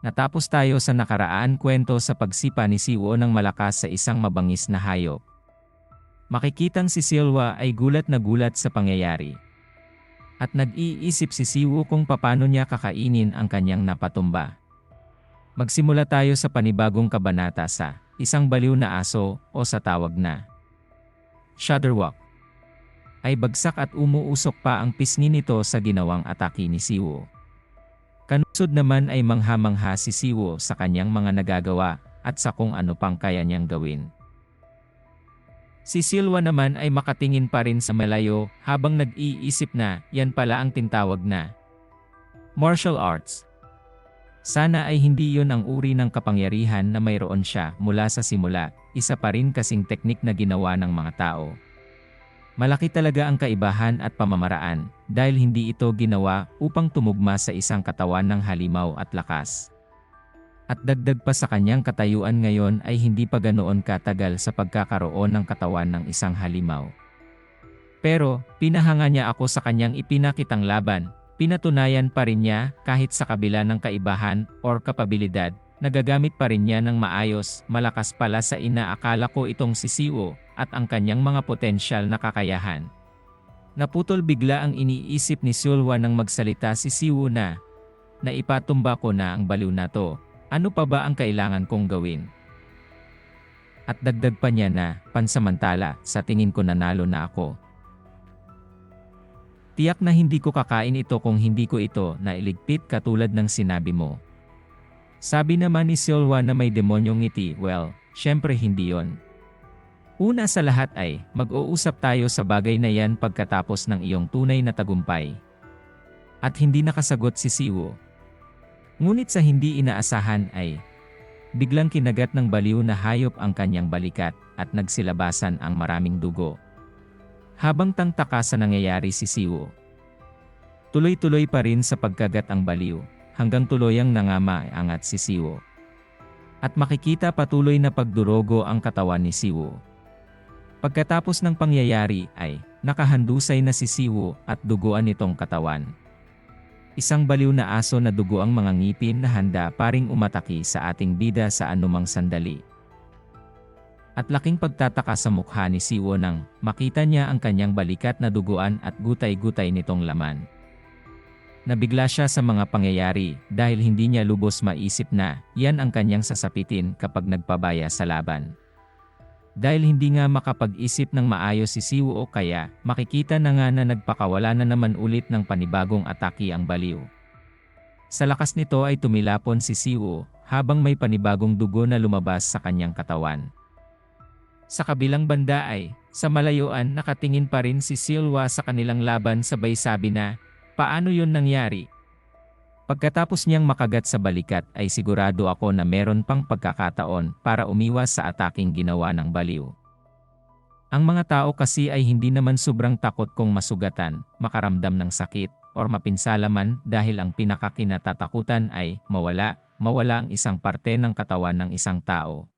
Natapos tayo sa nakaraan kwento sa pagsipa ni Siwo ng malakas sa isang mabangis na hayop. Makikitang si Silwa ay gulat na gulat sa pangyayari. At nag-iisip si Siwo kung paano niya kakainin ang kanyang napatumba. Magsimula tayo sa panibagong kabanata sa isang baliw na aso o sa tawag na Shudderwalk. Ay bagsak at umuusok pa ang pisngi nito sa ginawang atake ni Siwo. Kanusod naman ay mangha-mangha si Siwo sa kanyang mga nagagawa at sa kung ano pang kaya niyang gawin. Si Silwa naman ay makatingin pa rin sa malayo habang nag-iisip na yan pala ang tintawag na martial arts. Sana ay hindi yon ang uri ng kapangyarihan na mayroon siya mula sa simula, isa pa rin kasing teknik na ginawa ng mga tao. Malaki talaga ang kaibahan at pamamaraan dahil hindi ito ginawa upang tumugma sa isang katawan ng halimaw at lakas. At dagdag pa sa kanyang katayuan ngayon ay hindi pa ganoon katagal sa pagkakaroon ng katawan ng isang halimaw. Pero, pinahanga niya ako sa kanyang ipinakitang laban, pinatunayan pa rin niya kahit sa kabila ng kaibahan or kapabilidad, nagagamit pa rin niya ng maayos, malakas pala sa inaakala ko itong si Siwo, at ang kanyang mga potensyal na kakayahan. Naputol bigla ang iniisip ni Sulwa nang magsalita si Siwo na, Naipatumba ko na ang baliw na to, ano pa ba ang kailangan kong gawin? At dagdag pa niya na, pansamantala, sa tingin ko nanalo na ako. Tiyak na hindi ko kakain ito kung hindi ko ito na iligpit katulad ng sinabi mo. Sabi naman ni Silwa na may demonyong ngiti, well, syempre hindi yon. Una sa lahat ay, mag-uusap tayo sa bagay na yan pagkatapos ng iyong tunay na tagumpay. At hindi nakasagot si Siwo. Ngunit sa hindi inaasahan ay, biglang kinagat ng baliw na hayop ang kanyang balikat at nagsilabasan ang maraming dugo. Habang tangtaka sa nangyayari si Siwo. Tuloy-tuloy pa rin sa pagkagat ang baliw, hanggang tuluyang nangama angat si Siwo. At makikita patuloy na pagdurogo ang katawan ni Siwo. Pagkatapos ng pangyayari ay, nakahandusay na si Siwo at duguan nitong katawan. Isang baliw na aso na dugo ang mga ngipin na handa paring umataki sa ating bida sa anumang sandali. At laking pagtataka sa mukha ni Siwo nang makita niya ang kanyang balikat na duguan at gutay-gutay nitong laman. Nabigla siya sa mga pangyayari dahil hindi niya lubos maisip na yan ang kanyang sasapitin kapag nagpabaya sa laban. Dahil hindi nga makapag-isip ng maayos si Siwo o kaya makikita na nga na nagpakawala na naman ulit ng panibagong atake ang baliw. Sa lakas nito ay tumilapon si Siwo habang may panibagong dugo na lumabas sa kanyang katawan. Sa kabilang banda ay, sa malayuan nakatingin pa rin si Silwa sa kanilang laban sabay sabi na, paano yun nangyari? Pagkatapos niyang makagat sa balikat ay sigurado ako na meron pang pagkakataon para umiwas sa ataking ginawa ng baliw. Ang mga tao kasi ay hindi naman sobrang takot kung masugatan, makaramdam ng sakit, or mapinsala man dahil ang pinakakinatatakutan ay mawala, mawala ang isang parte ng katawan ng isang tao.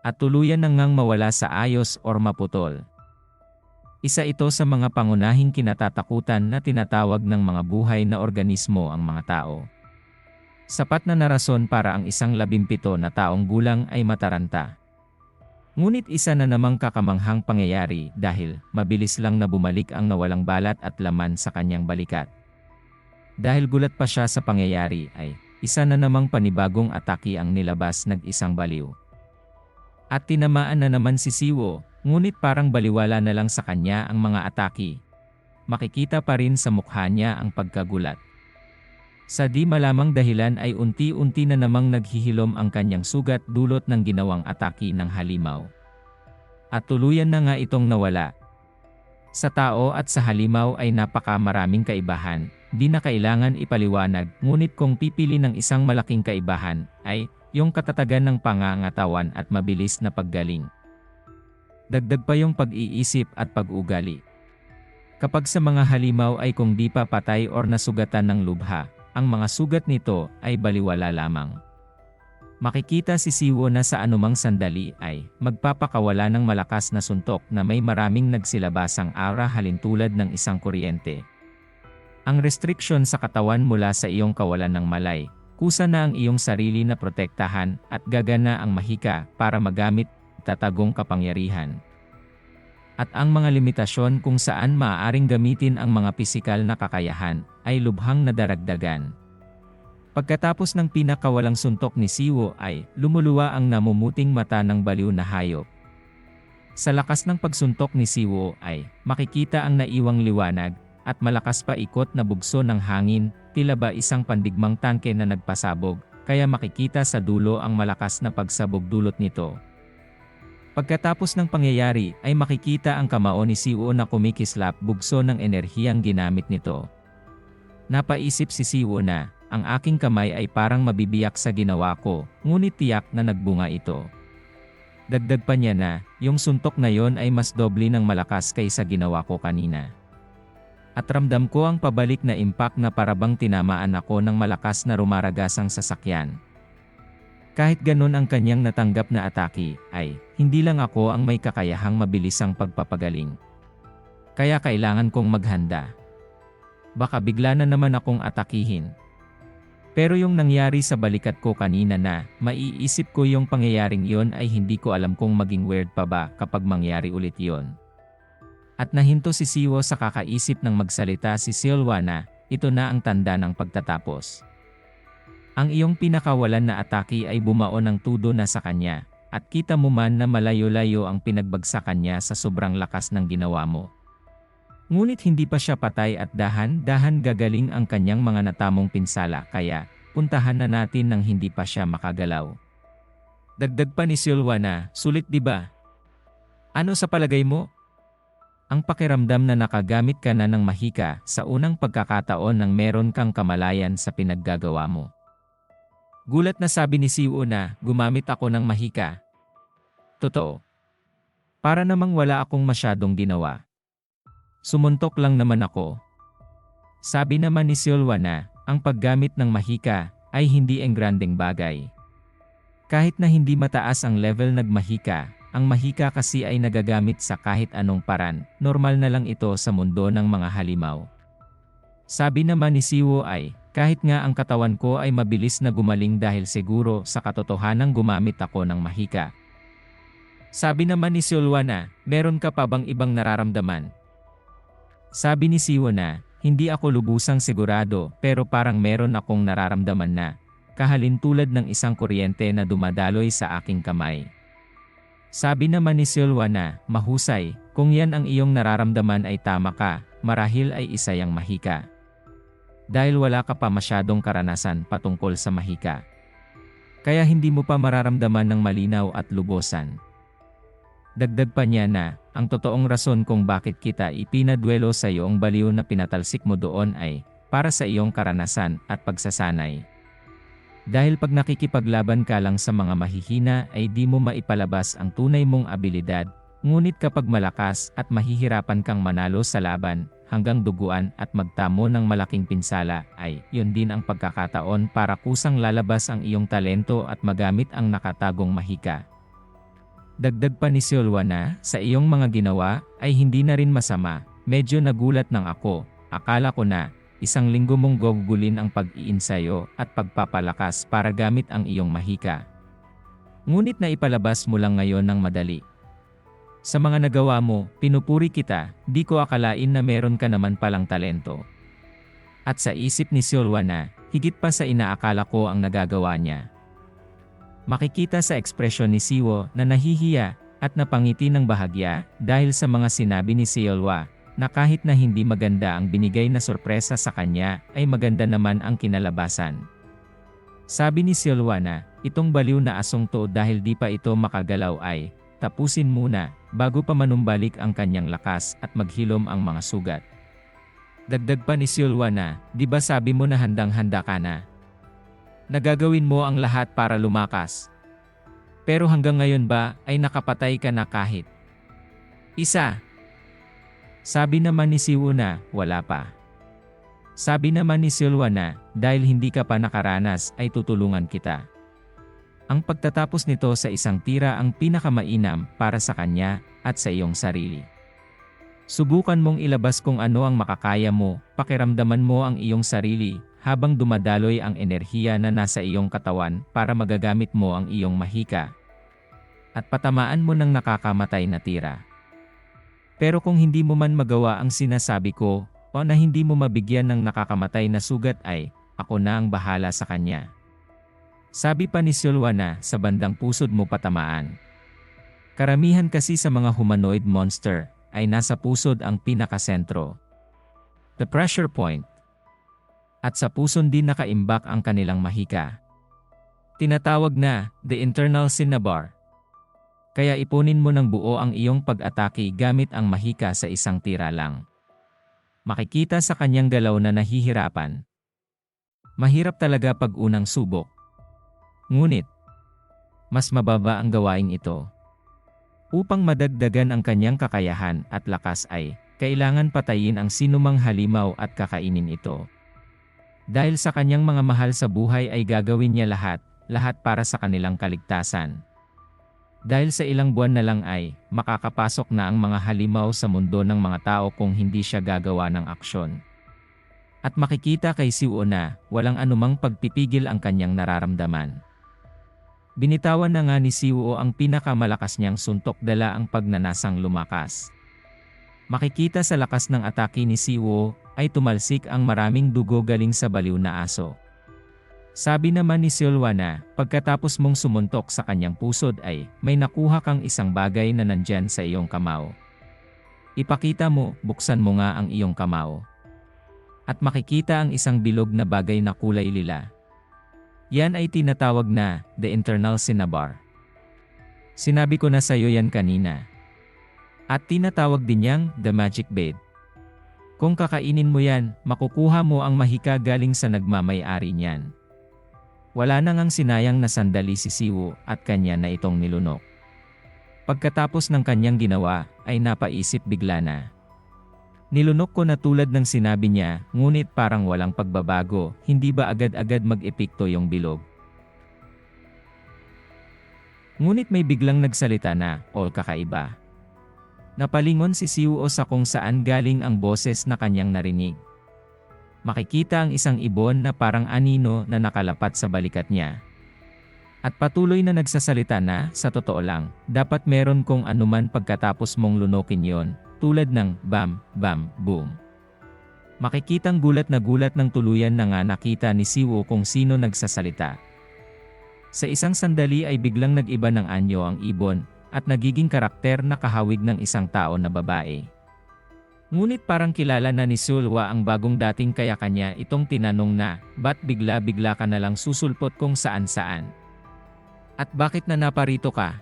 At tuluyan nang ngang mawala sa ayos or maputol. Isa ito sa mga pangunahing kinatatakutan na tinatawag ng mga buhay na organismo ang mga tao. Sapat na narason para ang isang labimpito na taong gulang ay mataranta. Ngunit isa na namang kakamanghang pangyayari dahil mabilis lang na bumalik ang nawalang balat at laman sa kanyang balikat. Dahil gulat pa siya sa pangyayari ay isa na namang panibagong atake ang nilabas ng isang baliw. At tinamaan na naman si Siwo, ngunit parang baliwala na lang sa kanya ang mga atake. Makikita pa rin sa mukha niya ang pagkagulat. Sa di malamang dahilan ay unti-unti na namang naghihilom ang kanyang sugat dulot ng ginawang atake ng halimaw. At tuluyan na nga itong nawala. Sa tao at sa halimaw ay napakamaraming kaibahan, di na kailangan ipaliwanag, ngunit kung pipili ng isang malaking kaibahan, ay yung katatagan ng pangangatawan at mabilis na paggaling. Dagdag pa yung pag-iisip at pag-ugali. Kapag sa mga halimaw ay kung di pa patay or nasugatan ng lubha, ang mga sugat nito ay baliwala lamang. Makikita si Siwo na sa anumang sandali ay magpapakawala ng malakas na suntok na may maraming nagsilabasang ara halintulad ng isang kuryente. Ang restriction sa katawan mula sa iyong kawalan ng malay kusa na ang iyong sarili na protektahan at gagana ang mahika para magamit tatagong kapangyarihan. At ang mga limitasyon kung saan maaaring gamitin ang mga pisikal na kakayahan ay lubhang nadaragdagan. Pagkatapos ng pinakawalang suntok ni Siwo ay lumuluwa ang namumuting mata ng baliw na hayop. Sa lakas ng pagsuntok ni Siwo ay makikita ang naiwang liwanag at malakas pa ikot na bugso ng hangin, tila ba isang pandigmang tangke na nagpasabog, kaya makikita sa dulo ang malakas na pagsabog dulot nito. Pagkatapos ng pangyayari ay makikita ang kamao ni Siwo na kumikislap bugso ng enerhiyang ginamit nito. Napaisip si Siwo na, ang aking kamay ay parang mabibiyak sa ginawa ko, ngunit tiyak na nagbunga ito. Dagdag pa niya na, yung suntok na yon ay mas doble ng malakas kaysa ginawa ko kanina. At ramdam ko ang pabalik na impact na parabang tinamaan ako ng malakas na rumaragasang sasakyan. Kahit ganun ang kanyang natanggap na atake, ay, hindi lang ako ang may kakayahang mabilisang pagpapagaling. Kaya kailangan kong maghanda. Baka bigla na naman akong atakihin. Pero yung nangyari sa balikat ko kanina na, maiisip ko yung pangyayaring yon ay hindi ko alam kung maging weird pa ba kapag mangyari ulit yon. At nahinto si Siwo sa kakaisip ng magsalita si Silwa na, ito na ang tanda ng pagtatapos. Ang iyong pinakawalan na atake ay bumao ng tudo na sa kanya, at kita mo man na malayo-layo ang pinagbagsakan niya sa sobrang lakas ng ginawa mo. Ngunit hindi pa siya patay at dahan-dahan gagaling ang kanyang mga natamong pinsala kaya puntahan na natin nang hindi pa siya makagalaw. Dagdag pa ni Silwa na, sulit di ba? Ano sa palagay mo? Ang pakiramdam na nakagamit ka na ng mahika sa unang pagkakataon nang meron kang kamalayan sa pinaggagawa mo. Gulat na sabi ni Siwo na, gumamit ako ng mahika. Totoo. Para namang wala akong masyadong ginawa. Sumuntok lang naman ako. Sabi naman ni Silwa na, ang paggamit ng mahika ay hindi ang grandeng bagay. Kahit na hindi mataas ang level nagmahika, ang mahika kasi ay nagagamit sa kahit anong paran, normal na lang ito sa mundo ng mga halimaw. Sabi naman ni Siwo ay, kahit nga ang katawan ko ay mabilis na gumaling dahil siguro sa katotohanang gumamit ako ng mahika. Sabi naman ni Silwa na, meron ka pa bang ibang nararamdaman? Sabi ni Siwo na, hindi ako lubusang sigurado pero parang meron akong nararamdaman na, kahalin tulad ng isang kuryente na dumadaloy sa aking kamay. Sabi naman ni Silwa na, mahusay, kung yan ang iyong nararamdaman ay tama ka, marahil ay isa yang mahika. Dahil wala ka pa masyadong karanasan patungkol sa mahika. Kaya hindi mo pa mararamdaman ng malinaw at lubosan. Dagdag pa niya na, ang totoong rason kung bakit kita ipinadwelo sa iyong baliw na pinatalsik mo doon ay, para sa iyong karanasan at pagsasanay. Dahil pag nakikipaglaban ka lang sa mga mahihina ay di mo maipalabas ang tunay mong abilidad, ngunit kapag malakas at mahihirapan kang manalo sa laban, hanggang duguan at magtamo ng malaking pinsala ay yun din ang pagkakataon para kusang lalabas ang iyong talento at magamit ang nakatagong mahika. Dagdag pa ni Silwa na, sa iyong mga ginawa, ay hindi na rin masama. Medyo nagulat ng ako. Akala ko na, isang linggo mong gugulin ang pag-iinsayo at pagpapalakas para gamit ang iyong mahika. Ngunit na ipalabas mo lang ngayon ng madali. Sa mga nagawa mo, pinupuri kita, di ko akalain na meron ka naman palang talento. At sa isip ni Silwa na, higit pa sa inaakala ko ang nagagawa niya. Makikita sa ekspresyon ni Siwo na nahihiya at napangiti ng bahagya dahil sa mga sinabi ni Silwa na kahit na hindi maganda ang binigay na sorpresa sa kanya ay maganda naman ang kinalabasan. Sabi ni Silwa na itong baliw na asong to dahil di pa ito makagalaw ay tapusin muna bago pa manumbalik ang kanyang lakas at maghilom ang mga sugat. Dagdag pa ni Silwa na, di ba sabi mo na handang-handa ka na? Nagagawin mo ang lahat para lumakas. Pero hanggang ngayon ba ay nakapatay ka na kahit? Isa. Sabi naman ni Siwo na, wala pa. Sabi naman ni Silwa na, dahil hindi ka pa nakaranas ay tutulungan kita. Ang pagtatapos nito sa isang tira ang pinakamainam para sa kanya at sa iyong sarili. Subukan mong ilabas kung ano ang makakaya mo, pakiramdaman mo ang iyong sarili, habang dumadaloy ang enerhiya na nasa iyong katawan para magagamit mo ang iyong mahika. At patamaan mo ng nakakamatay na tira. Pero kung hindi mo man magawa ang sinasabi ko, o na hindi mo mabigyan ng nakakamatay na sugat ay, ako na ang bahala sa kanya. Sabi pa ni Silwana sa bandang pusod mo patamaan. Karamihan kasi sa mga humanoid monster ay nasa pusod ang pinakasentro. The pressure point. At sa puson din nakaimbak ang kanilang mahika. Tinatawag na the internal cinnabar. Kaya ipunin mo ng buo ang iyong pag-atake gamit ang mahika sa isang tira lang. Makikita sa kanyang galaw na nahihirapan. Mahirap talaga pag unang subok. Ngunit, mas mababa ang gawain ito. Upang madagdagan ang kanyang kakayahan at lakas ay, kailangan patayin ang sinumang halimaw at kakainin ito. Dahil sa kanyang mga mahal sa buhay ay gagawin niya lahat, lahat para sa kanilang kaligtasan. Dahil sa ilang buwan na lang ay, makakapasok na ang mga halimaw sa mundo ng mga tao kung hindi siya gagawa ng aksyon. At makikita kay Siwo na, walang anumang pagpipigil ang kanyang nararamdaman. Binitawan na nga ni Siwo ang pinakamalakas niyang suntok dala ang pagnanasang lumakas. Makikita sa lakas ng atake ni Siwo ay tumalsik ang maraming dugo galing sa baliw na aso. Sabi naman ni Silwa na, pagkatapos mong sumuntok sa kanyang pusod ay, may nakuha kang isang bagay na nandyan sa iyong kamao. Ipakita mo, buksan mo nga ang iyong kamao. At makikita ang isang bilog na bagay na kulay lila. Yan ay tinatawag na, the internal cinnabar. Sinabi ko na sa iyo yan kanina. At tinatawag din niyang, the magic bed. Kung kakainin mo yan, makukuha mo ang mahika galing sa nagmamay-ari niyan. Wala na ngang sinayang na sandali si Siwo at kanya na itong nilunok. Pagkatapos ng kanyang ginawa, ay napaisip bigla na. Nilunok ko na tulad ng sinabi niya, ngunit parang walang pagbabago, hindi ba agad-agad mag-epekto yung bilog? Ngunit may biglang nagsalita na, o kakaiba. Napalingon si Siwo sa kung saan galing ang boses na kanyang narinig. Makikita ang isang ibon na parang anino na nakalapat sa balikat niya. At patuloy na nagsasalita na, sa totoo lang, dapat meron kong anuman pagkatapos mong lunokin yon, tulad ng bam, bam, boom. Makikitang gulat na gulat ng tuluyan na nga nakita ni Siwo kung sino nagsasalita. Sa isang sandali ay biglang nag-iba ng anyo ang ibon, at nagiging karakter na kahawig ng isang tao na babae. Ngunit parang kilala na ni Sulwa ang bagong dating kaya kanya itong tinanong na, ba't bigla-bigla ka na lang susulpot kung saan-saan? At bakit na naparito ka?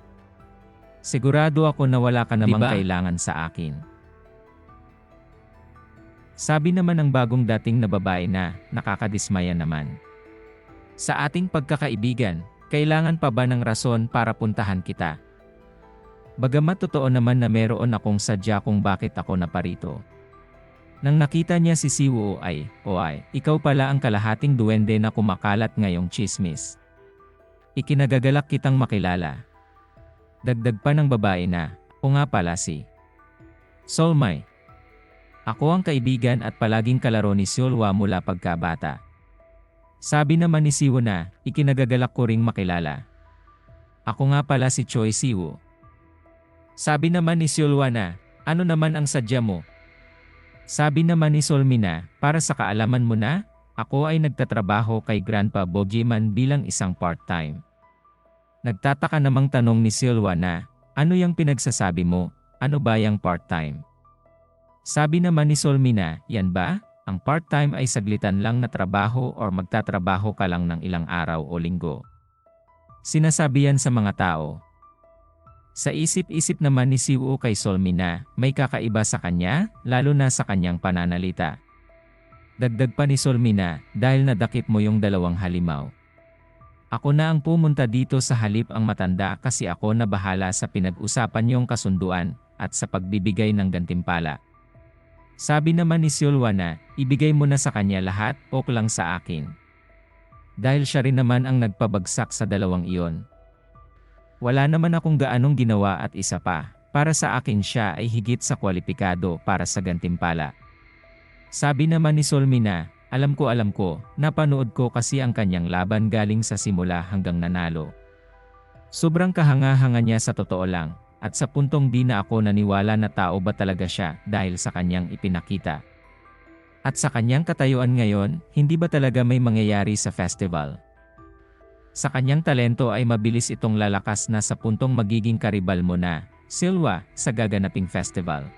Sigurado ako na wala ka namang Diba? kailangan sa akin. Sabi naman ng bagong dating na babae na, nakakadismaya naman. Sa ating pagkakaibigan, kailangan pa ba ng rason para puntahan kita? Bagamat totoo naman na meron akong sadya kung bakit ako naparito. Nang nakita niya si Siwo ay, o ay, ikaw pala ang kalahating duwende na kumakalat ngayong chismis. Ikinagagalak kitang makilala. Dagdag pa ng babae na, o nga pala si Solmay. Ako ang kaibigan at palaging kalaro ni Solwa mula pagkabata. Sabi naman ni Siwo na, ikinagagalak ko ring makilala. Ako nga pala si Choi Siwo. Sabi naman ni Solwa na, ano naman ang sadya mo? Sabi naman ni Solmina, para sa kaalaman mo na, ako ay nagtatrabaho kay Grandpa Bogiman bilang isang part-time. Nagtataka namang tanong ni Silwa na, ano yung pinagsasabi mo, ano ba yung part-time? Sabi naman ni Solmina, yan ba? Ang part-time ay saglitan lang na trabaho or magtatrabaho ka lang ng ilang araw o linggo. Sinasabi yan sa mga tao. Sa isip-isip naman ni Siwo kay Solmina, may kakaiba sa kanya, lalo na sa kanyang pananalita. Dagdag pa ni Solmina, dahil nadakip mo yung dalawang halimaw. Ako na ang pumunta dito sa halip ang matanda kasi ako na bahala sa pinag-usapan yung kasunduan at sa pagbibigay ng gantimpala. Sabi naman ni Silwa na, ibigay mo na sa kanya lahat o lang sa akin. Dahil siya rin naman ang nagpabagsak sa dalawang iyon. Wala naman akong gaanong ginawa at isa pa, para sa akin siya ay higit sa kwalipikado para sa gantimpala. Sabi naman ni Solmina, alam ko alam ko, napanood ko kasi ang kanyang laban galing sa simula hanggang nanalo. Sobrang kahanga-hanga niya sa totoo lang, at sa puntong di na ako naniwala na tao ba talaga siya dahil sa kanyang ipinakita. At sa kanyang katayuan ngayon, hindi ba talaga may mangyayari sa festival? Sa kanyang talento ay mabilis itong lalakas na sa puntong magiging karibal mo na, Silwa, sa gaganaping festival.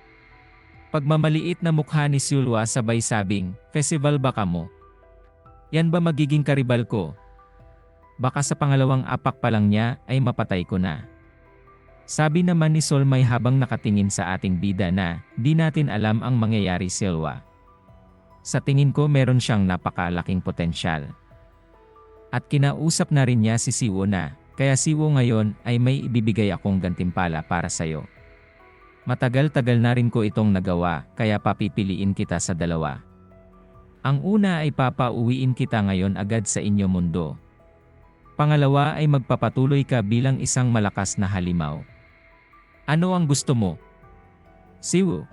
Pagmamaliit na mukha ni Silwa sabay sabing, Festival ba ka mo? Yan ba magiging karibal ko? Baka sa pangalawang apak pa lang niya ay mapatay ko na. Sabi naman ni Solmay habang nakatingin sa ating bida na, di natin alam ang mangyayari Silwa. Sa tingin ko meron siyang napakalaking potensyal. At kinausap na rin niya si Siwo na, kaya Siwo ngayon ay may ibibigay akong gantimpala para sa'yo. Matagal-tagal na rin ko itong nagawa, kaya papipiliin kita sa dalawa. Ang una ay papauwiin kita ngayon agad sa inyo mundo. Pangalawa ay magpapatuloy ka bilang isang malakas na halimaw. Ano ang gusto mo? Siwo,